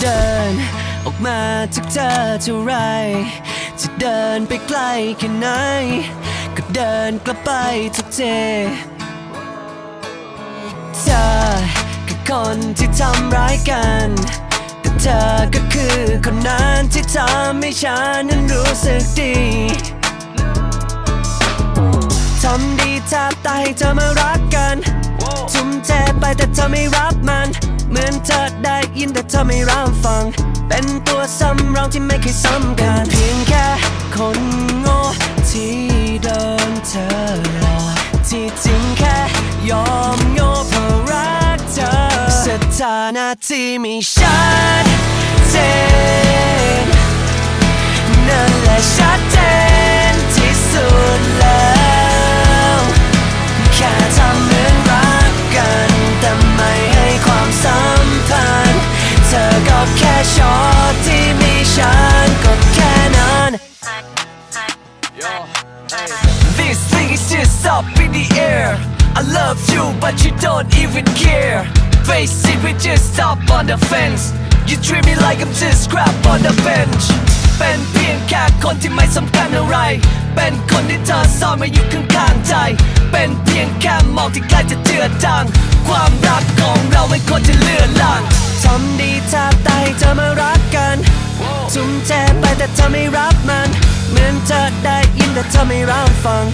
เดินออกมาจากเธอเท่าไร จะเดินไปไกลแค่ไหน ก็เดินกลับไปทุกทีเธอคือคนที่ทำร้ายกัน แต่เธอก็คือคนนั้นที่ทำให้ฉันนั้นรู้สึกดีทำดีแทบตายให้เธอมารักกัน ทุ่มเทไปแต่เธอไม่รับมัน เหมือนเธอได้ยินแต่เธอไม่รับฟัง เป็นตัวซ้ำรองที่ไม่เคยซ้ำกันเพียงแค่คนโง่ที่โดนเธอหลอกที่จริงแค่ยอมโง่เพราะรักเธอสถานะที่มีชัดเจ up in the air I love you but you don't even care Face it we just stop on the fence You treat me like I'm just scrap on the bench เป็นเพียงแค่คนที่ไม่สำคัญอะไร เป็นคนที่เธอซ่อนมาอยู่ข้างๆใจ เป็นเพียงแค่หมอกที่ใกล้จะเจือจาง ความรักของเราไม่ควรจะเลือนลางทำดีแทบตายเธอมารักกันทุ่มเทไปแต่เธอไม่รับมัน เหมือนเธอได้ยินแต่เธอไม่รับฟัง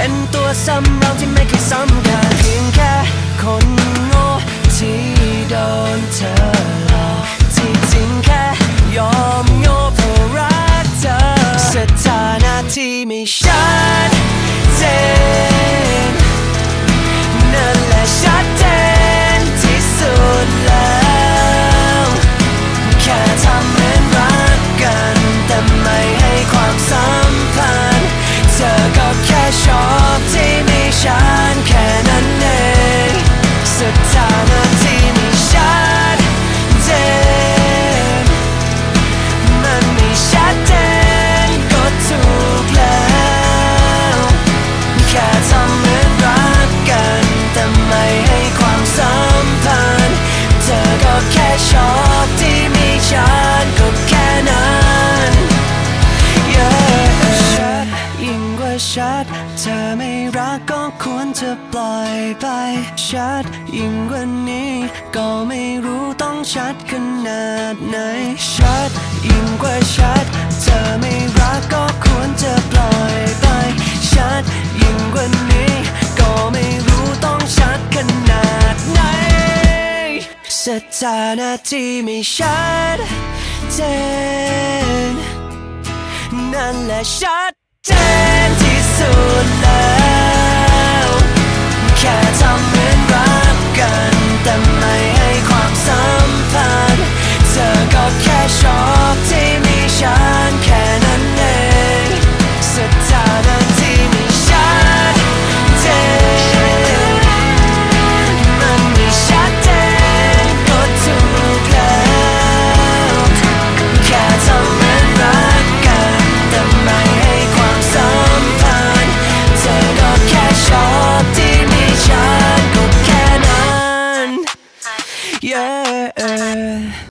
เป็นตัวซ้ำเราที่ไม่เคยซ้ำคันเพียงแค่คนโง่ที่โดนเธอหลอกที่จริงแค่ยอมโง่เพราะรักเธอสถานะที่ไม่ใช่ กก็ควรจะปล่อยไป ชัดยิ่งกว่านี้ ก็ไม่รู้ต้องชัดขนาดไหน ชัดยิ่งกว่าชัด เธอไม่รักก็ควรจะปล่อยไป ชัดยิ่งกว่านี้ ก็ไม่รู้ต้องชัดขนาดไหนสถานะที่ไม่ชัดเจนนั่นแหละชัดเจน